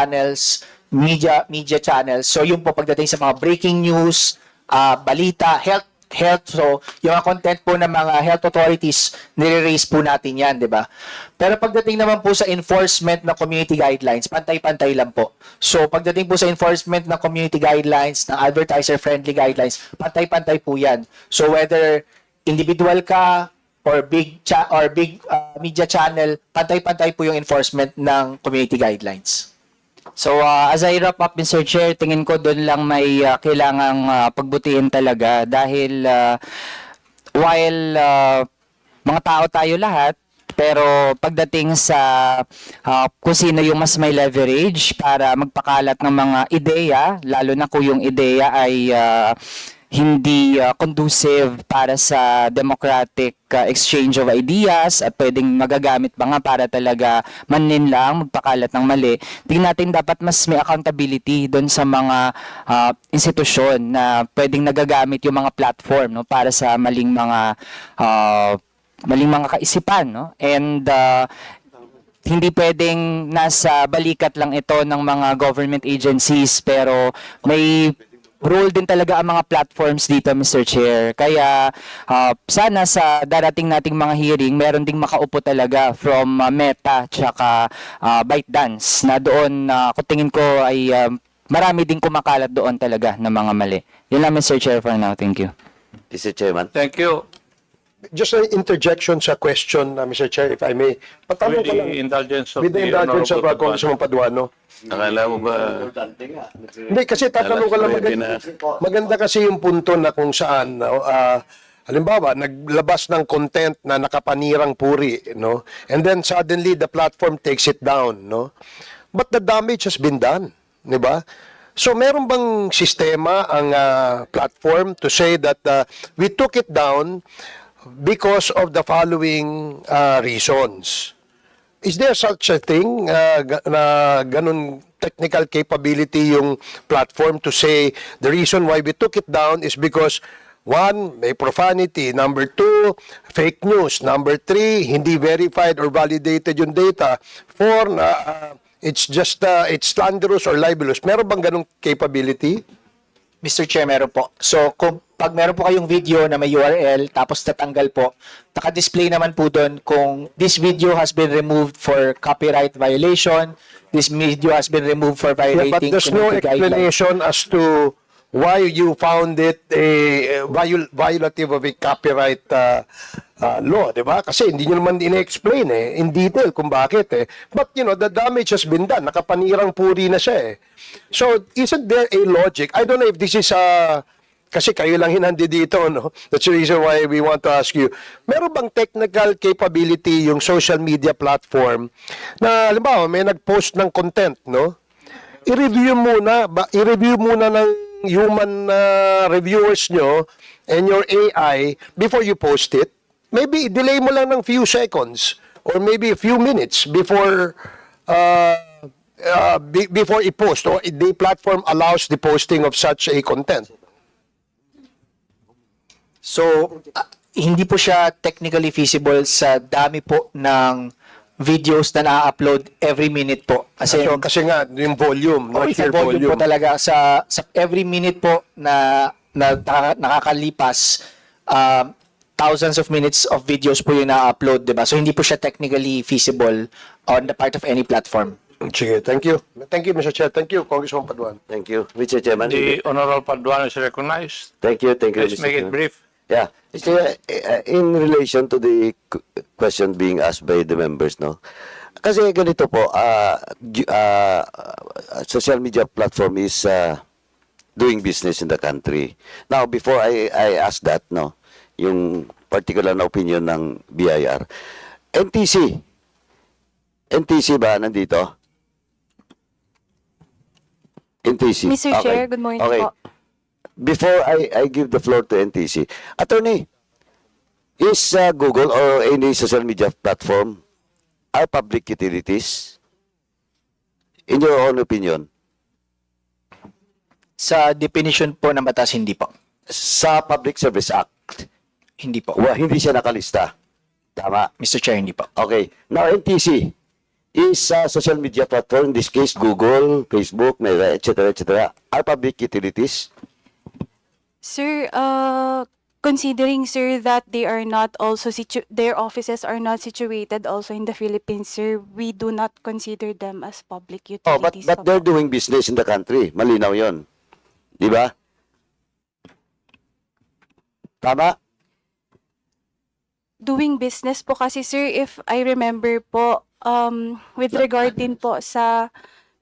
channels, media media channels. So yung po pagdating sa mga breaking news, ah, balita, health health. So yung mga content po ng mga health authorities, nire-raise po natin 'yan, 'di ba? Pero pagdating naman po sa enforcement ng community guidelines, pantay-pantay lang po. So pagdating po sa enforcement ng community guidelines, ng advertiser-friendly guidelines, pantay-pantay po 'yan. So whether individual ka or big cha or big uh, media channel, pantay-pantay po yung enforcement ng community guidelines. So uh, as I wrap up Mr. Chair, tingin ko doon lang may uh, kailangang uh, pagbutihin talaga dahil uh, while uh, mga tao tayo lahat pero pagdating sa uh, kung sino yung mas may leverage para magpakalat ng mga ideya, lalo na kung yung ideya ay uh, hindi uh, conducive para sa democratic uh, exchange of ideas at pwedeng magagamit pa nga para talaga manin lang, magpakalat ng mali. Tingnan natin dapat mas may accountability doon sa mga uh, institusyon na pwedeng nagagamit yung mga platform no para sa maling mga uh, maling mga kaisipan no and uh, hindi pwedeng nasa balikat lang ito ng mga government agencies pero may role din talaga ang mga platforms dito Mr. Chair. Kaya uh, sana sa darating nating mga hearing meron ding makaupo talaga from uh, Meta tsaka uh, ByteDance na doon uh, kung tingin ko ay uh, marami ding kumakalat doon talaga ng mga mali. Yun lang Mr. Chair for now. Thank you. Mr. Chairman. Thank you. Just an interjection sa question, uh, Mr. Chair, if I may. Patanong With ko the lang, indulgence of with the the indulgence of uh, Honorable Congressman Paduano. Akala mo ba Hindi, kasi tatanong ko lang, maganda, maganda kasi yung punto na kung saan, no, ah, halimbawa, naglabas ng content na nakapanirang puri, no? And then suddenly the platform takes it down, no? But the damage has been done, di ba? So meron bang sistema ang ah, platform to say that ah, we took it down because of the following ah, reasons? Is there such a thing uh, na ganun technical capability yung platform to say the reason why we took it down is because one, may profanity. Number two, fake news. Number three, hindi verified or validated yung data. Four, na uh, it's just uh, it's slanderous or libelous. Meron bang ganung capability? Mr. Chair, meron po. So, kung pag meron po kayong video na may URL, tapos tatanggal po, naka-display naman po doon kung this video has been removed for copyright violation, this video has been removed for Yeah, violating but there's no community guidelines. explanation as to why you found it a viol- violative of a copyright uh, uh, law, di ba? Kasi hindi nyo naman in-explain eh, in detail kung bakit eh. But, you know, the damage has been done. Nakapanirang puri na siya eh. So, isn't there a logic? I don't know if this is uh, kasi kayo lang hinandi dito, no? That's the reason why we want to ask you. Meron bang technical capability yung social media platform na, halimbawa, may nag-post ng content, no? i-review muna, ba, i-review muna ng human uh, reviewers nyo and your AI before you post it. Maybe delay mo lang ng few seconds or maybe a few minutes before uh, uh, be- before i-post or the platform allows the posting of such a content. So, ah, hindi po siya technically feasible sa dami po ng videos na na-upload every minute po. Kasi, So, kasi nga, yung volume, no? oh, sa sheer volume, po volume. talaga. Sa, sa every minute po na, na naka- nakakalipas, um, thousands of minutes of videos po yung na-upload, di ba? So, hindi po siya technically feasible on the part of any platform. Sige, thank you. Thank you, Mr. Chair. Thank you, Congressman Paduan. Thank you. Mr. Chairman. the Honorable Paduano is recognized? Thank you. Thank you. Let's Mr. make it Chairman. brief. Yeah. Mr. Chair, eh, in relation to the question being asked by the members, no? Kasi ganito po, gi- ah, ah, social media platform is ah, doing business in the country. Now, before I, I ask that, no, yung particular na opinion ng BIR, NTC, NTC ba nandito? NTC. Mr. Okay. Chair, good morning okay. po. Before I, I give the floor to NTC, attorney, is uh, Google or any social media platform are public utilities? In your own opinion, Sa definition po ng batas, hindi po. sa Public Service Act, Hindi po. wa, hindi siya nakalista. Tama. Mr. Chair, hindi po. Okay. Now, NTC, is uh, social media platform, in this case Google, Facebook, etc., etc., are public utilities? Sir, uh, considering sir that they are not also situ- their offices are not situated also in the Philippines, sir, we do not consider them as public Oh, but utilities. but they're doing business in the country. Malinaw 'yon. 'Di ba? Tama? Doing business po kasi sir, if I remember po, um, with regard din po sa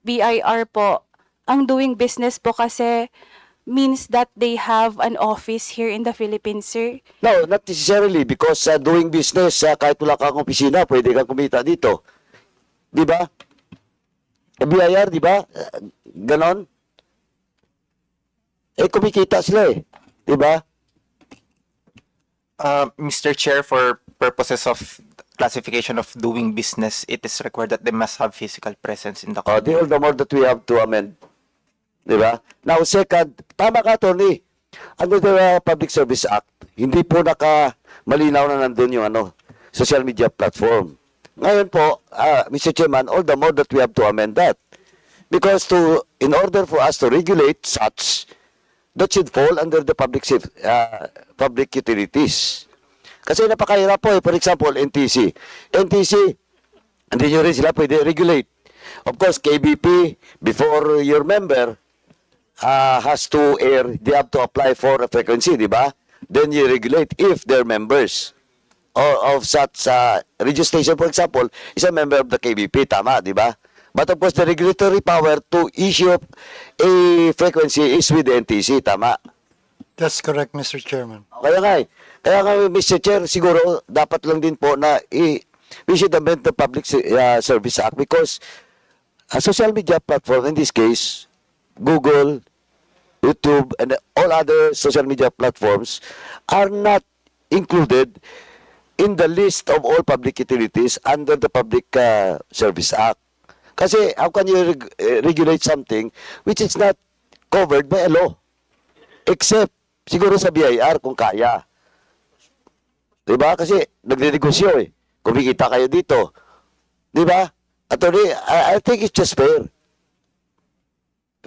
BIR po, ang doing business po kasi means that they have an office here in the Philippines, sir. No, not necessarily because uh, doing business uh, kahit wala kang opisina, pwede kang kumita dito. 'Di ba? BIR, 'di ba? Uh, Ganon. Eh kumikita sila eh. 'Di ba? Uh, Mr. Chair, for purposes of classification of doing business, it is required that they must have physical presence in the all the more that we have to amend. Di ba? Now, second, tama ka, Tony. Under the uh, Public Service Act, hindi po naka malinaw na nandun yung ano, social media platform. Ngayon po, uh, Mr. Chairman, all the more that we have to amend that. Because to, in order for us to regulate such, that should fall under the public uh, public utilities. Kasi napakahirap po eh. For example, NTC. NTC, hindi nyo rin sila pwede regulate. Of course, KBP, before your member uh, has to air, they have to apply for a frequency, di ba? Then you regulate if they're members or of such uh, radio station, for example, is a member of the KBP, tama, di ba? But of course, the regulatory power to issue a frequency is with the NTC, tama? That's correct, Mr. Chairman. Kaya nga eh. Kaya nga, Mr. Chair, siguro dapat lang din po na i- we should amend the Public uh, Service Act because a social media platform, in this case, Google, YouTube, and all other social media platforms are not included in the list of all public utilities under the Public uh, Service Act. Kasi how can you reg- eh, regulate something which is not covered by a law? Except siguro sa BIR kung kaya. 'Di ba? Kasi nagre-negosyo eh. Kumikita kayo dito. 'Di ba? Attorney, I, I think it's just fair.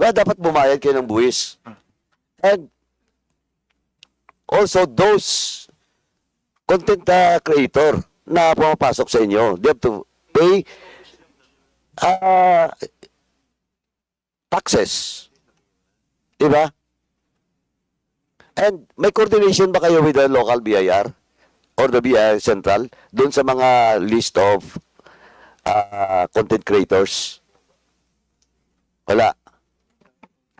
Diba dapat bumayad kayo ng buwis? And also those content uh, creator na pumapasok sa inyo, they have to pay uh, taxes. Diba? And may coordination ba kayo with the local BIR or the BIR Central doon sa mga list of uh, content creators? Wala.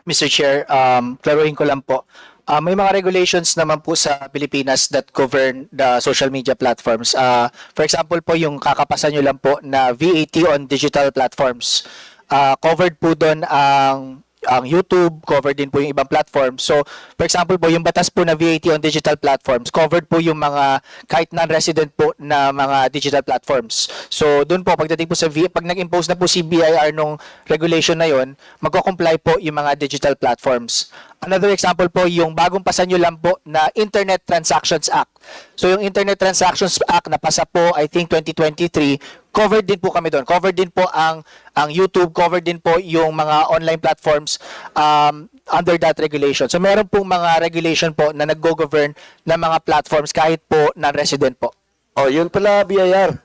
Mr. Chair, um, klaruhin ko lang po. Uh, may mga regulations naman po sa Pilipinas that govern the social media platforms. Uh, for example po, yung kakapasan nyo lang po na VAT on digital platforms. Uh, covered po doon ang ang YouTube, covered din po yung ibang platforms. So, for example po, yung batas po na VAT on digital platforms, covered po yung mga kahit non-resident po na mga digital platforms. So, doon po, pagdating po sa V, pag nag-impose na po si BIR nung regulation na yon, magko-comply po yung mga digital platforms. Another example po, yung bagong pasan nyo lang po na Internet Transactions Act. So, yung Internet Transactions Act na pasa po, I think 2023, covered din po kami doon. Covered din po ang ang YouTube, covered din po yung mga online platforms um, under that regulation. So meron pong mga regulation po na nag-govern ng mga platforms kahit po non-resident po. Oh, yun pala BIR.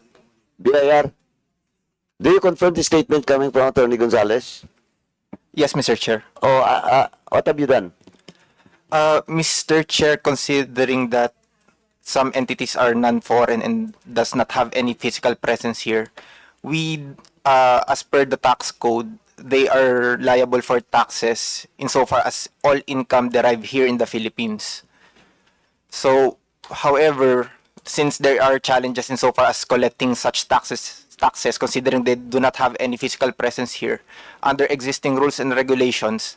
BIR. Do you confirm the statement coming from Attorney Gonzales? Yes, Mr. Chair. Oh, uh, uh, what have you done? Uh, Mr. Chair, considering that some entities are non-foreign and does not have any physical presence here, we, uh, as per the tax code, they are liable for taxes insofar as all income derived here in the Philippines. So, however, since there are challenges insofar as collecting such taxes, taxes considering they do not have any physical presence here, under existing rules and regulations,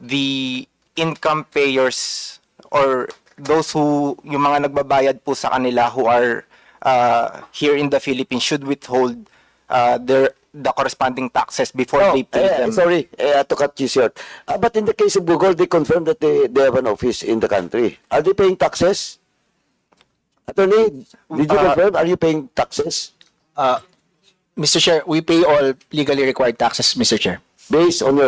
the income payers or those who yung mga nagbabayad po sa kanila who are uh, here in the Philippines should withhold uh, their the corresponding taxes before Oh, they pay eh, them. sorry, eh, to cut you short. Uh, but in the case of Google, they confirm that they, they have an office in the country. Are they paying taxes? Attorney, did you Uh, confirm? Are you paying taxes? Uh, Mr. Chair, we pay all legally required taxes, Mr. Chair. Based on your